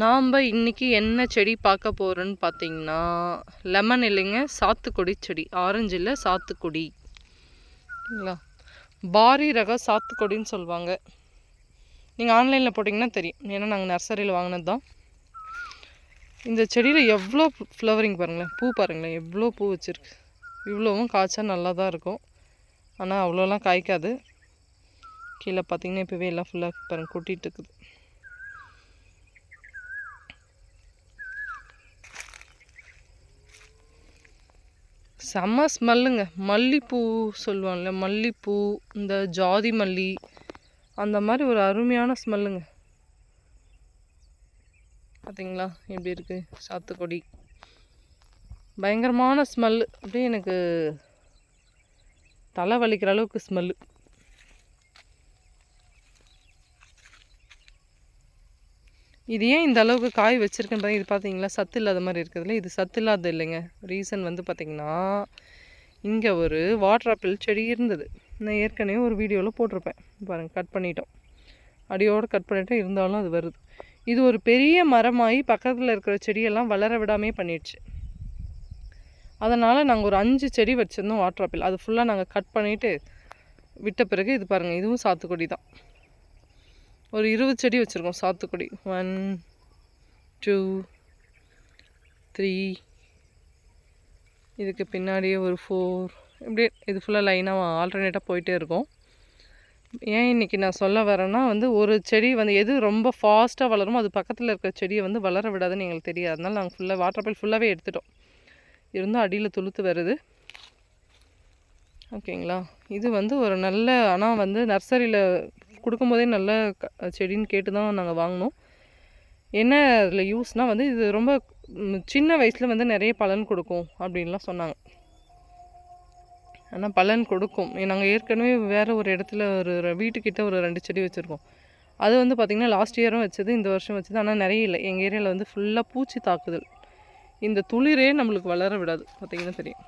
நாம் இன்னைக்கு என்ன செடி பார்க்க போகிறோன்னு பார்த்தீங்கன்னா லெமன் இல்லைங்க சாத்துக்குடி செடி. ஆரஞ்சு இல்லை சாத்துக்குடி. இல்லைங்களா? பாரி ரக சாத்துக்குடின்னு சொல்லுவாங்க நீங்கள் ஆன்லைனில் போட்டிங்கன்னா தெரியும். ஏன்னா நாங்கள் நர்சரியில் வாங்கினது தான் இந்த செடியில் எவ்வளோ ஃப்ளவரிங் பாருங்களேன். பூ பாருங்களேன். எவ்வளோ பூ வச்சுருக்கு. இவ்வளோவும் காய்ச்சா நல்லா தான் இருக்கும். ஆனால் அவ்வளோலாம் காய்க்காது. கீழே பார்த்தீங்கன்னா இப்போவே எல்லாம் ஃபுல்லாக பாருங்கள் கொட்டிகிட்டு இருக்குது. செம்ம ஸ்மெல்லுங்க. மல்லிப்பூ சொல்லுவாங்கள்ல மல்லிப்பூ இந்த ஜாதி மல்லி அந்த மாதிரி ஒரு அருமையான ஸ்மெல்லுங்க. பார்த்தீங்களா எப்படி இருக்குது சாத்துக்குடி. பயங்கரமான ஸ்மெல்லு. அப்படியே எனக்கு தலை வலிக்கிற அளவுக்கு ஸ்மெல்லு. இது ஏன் இந்த அளவுக்கு காய் வச்சுருக்கேன் இது பார்த்தீங்களா சத்து இல்லாத மாதிரி இருக்குதுல்ல. இது சத்து இல்லாத இல்லைங்க. ரீசன் வந்து பார்த்திங்கன்னா இங்கே ஒரு வாட்டர் ஆப்பிள் செடி இருந்தது. நான் ஏற்கனவே ஒரு வீடியோவில் போட்டிருப்பேன். பாருங்கள் கட் பண்ணிட்டோம். அடியோடு கட் பண்ணிட்டோம் இருந்தாலும் அது வருது. இது ஒரு பெரிய மரமாகி பக்கத்தில் இருக்கிற செடியெல்லாம் வளர விடாமே பண்ணிடுச்சு. அதனால் நாங்கள் ஒரு அஞ்சு செடி வச்சுருந்தோம் வாட்டர் ஆப்பிள் அது ஃபுல்லாக நாங்கள் கட் பண்ணிவிட்டு விட்ட பிறகு இது பாருங்கள் இதுவும் சாத்துக்குடி தான். ஒரு இருபது செடி வச்சுருக்கோம் சாத்துக்குடி. ஒன் டூ த்ரீ இதுக்கு பின்னாடியே ஒரு ஃபோர் இப்படி இது ஃபுல்லாக லைனாக ஆல்டர்னேட்டாக போயிட்டே இருக்கும். ஏன் இன்றைக்கி நான் சொல்ல வரேன்னா வந்து ஒரு செடி வந்து எது ரொம்ப ஃபாஸ்ட்டாக வளருமோ அது பக்கத்தில் இருக்கிற செடியை வந்து வளர விடாதுன்னு எங்களுக்கு தெரியாது. அதனால் நாங்கள் ஃபுல்லாக வாட்டர் பைல் ஃபுல்லாகவே எடுத்துட்டோம். இருந்தால் அடியில் துளுத்து வருது. ஓகேங்களா இது வந்து ஒரு நல்ல ஆனால் வந்து நர்சரியில் கொடுக்கும்போதே நல்ல செடின்னு கேட்டு தான் நாங்கள் வாங்கினோம். என்ன அதில் யூஸ்னால் வந்து இது ரொம்ப சின்ன வயசில் வந்து நிறைய பலன் கொடுக்கும் அப்படின்லாம் சொன்னாங்க. ஆனால் பலன் கொடுக்கும். நாங்கள் ஏற்கனவே வேறு ஒரு இடத்துல ஒரு வீட்டுக்கிட்ட ஒரு ரெண்டு செடி வச்சுருக்கோம். அது வந்து பார்த்திங்கன்னா லாஸ்ட் இயரும் வச்சது இந்த வருஷம் வச்சது. ஆனால் நிறைய இல்லை. எங்கள் ஏரியாவில் வந்து ஃபுல்லாக பூச்சி தாக்குதல். இந்த துளிரே நம்மளுக்கு வளர விடாது. பார்த்திங்கன்னா தெரியும்.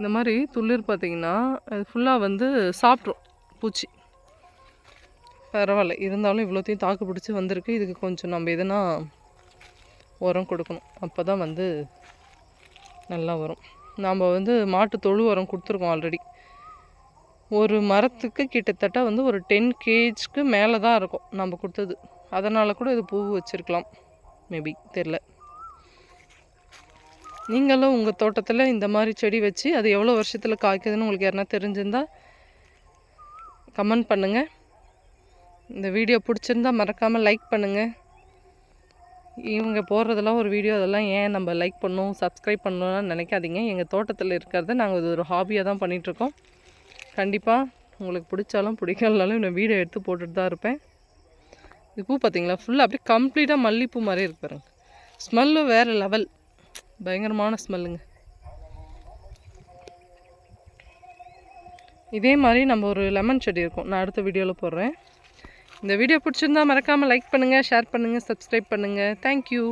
இந்த மாதிரி துளிர் பார்த்திங்கன்னா அது ஃபுல்லாக வந்து சாப்பிட்ரும் பூச்சி. பரவாயில்ல. இருந்தாலும் இவ்வளோத்தையும் தாக்கு பிடிச்சி வந்திருக்கு. இதுக்கு கொஞ்சம் நம்ம எதுனா உரம் கொடுக்கணும். அப்போ தான் வந்து நல்லா வரும். நாம் வந்து மாட்டு தொழு உரம் கொடுத்துருக்கோம் ஆல்ரெடி ஒரு மரத்துக்கு கிட்டத்தட்ட வந்து ஒரு டென் கேஜ்க்கு மேலே தான் இருக்கும் நம்ம கொடுத்தது. அதனால் கூட இது பூ வச்சுருக்கலாம். மேபி தெரில நீங்களும் உங்கள் தோட்டத்தில் இந்த மாதிரி செடி வச்சு அது எவ்வளோ வருஷத்தில் காய்க்குதுன்னு உங்களுக்கு யாருனா தெரிஞ்சிருந்தால் கமெண்ட் பண்ணுங்கள் இந்த வீடியோ பிடிச்சிருந்தால் மறக்காமல் லைக் பண்ணுங்கள் இவங்க போடுறதெல்லாம் ஒரு வீடியோ அதெல்லாம் ஏன் நம்ம லைக் பண்ணணும் சப்ஸ்கிரைப் பண்ணணும்னு நினைக்காதீங்க. எங்கள் தோட்டத்தில் இருக்கிறத நாங்கள் இது ஒரு ஹாபியாக தான் பண்ணிகிட்ருக்கோம் கண்டிப்பாக உங்களுக்கு பிடிச்சாலும் பிடிக்கலனாலும் இந்த வீடியோ எடுத்து போட்டுட்டு தான் இருப்பேன். இது பூ பார்த்தீங்களா ஃபுல்லாக அப்படியே கம்ப்ளீட்டாக மல்லிப்பூ மாதிரி இருக்கு பாருங்க. ஸ்மெல்லும் வேறு லெவல் பயங்கரமான ஸ்மெல்லுங்க. இதே மாதிரி நம்ம ஒரு லெமன் செடி இருக்கும். நான் அடுத்த வீடியோவில் போடுறேன். இந்த வீடியோ பிடிச்சிருந்தா மறக்காமல் லைக் பண்ணுங்கள் ஷேர் பண்ணுங்கள் சப்ஸ்கிரைப் பண்ணுங்கள் தேங்க்யூ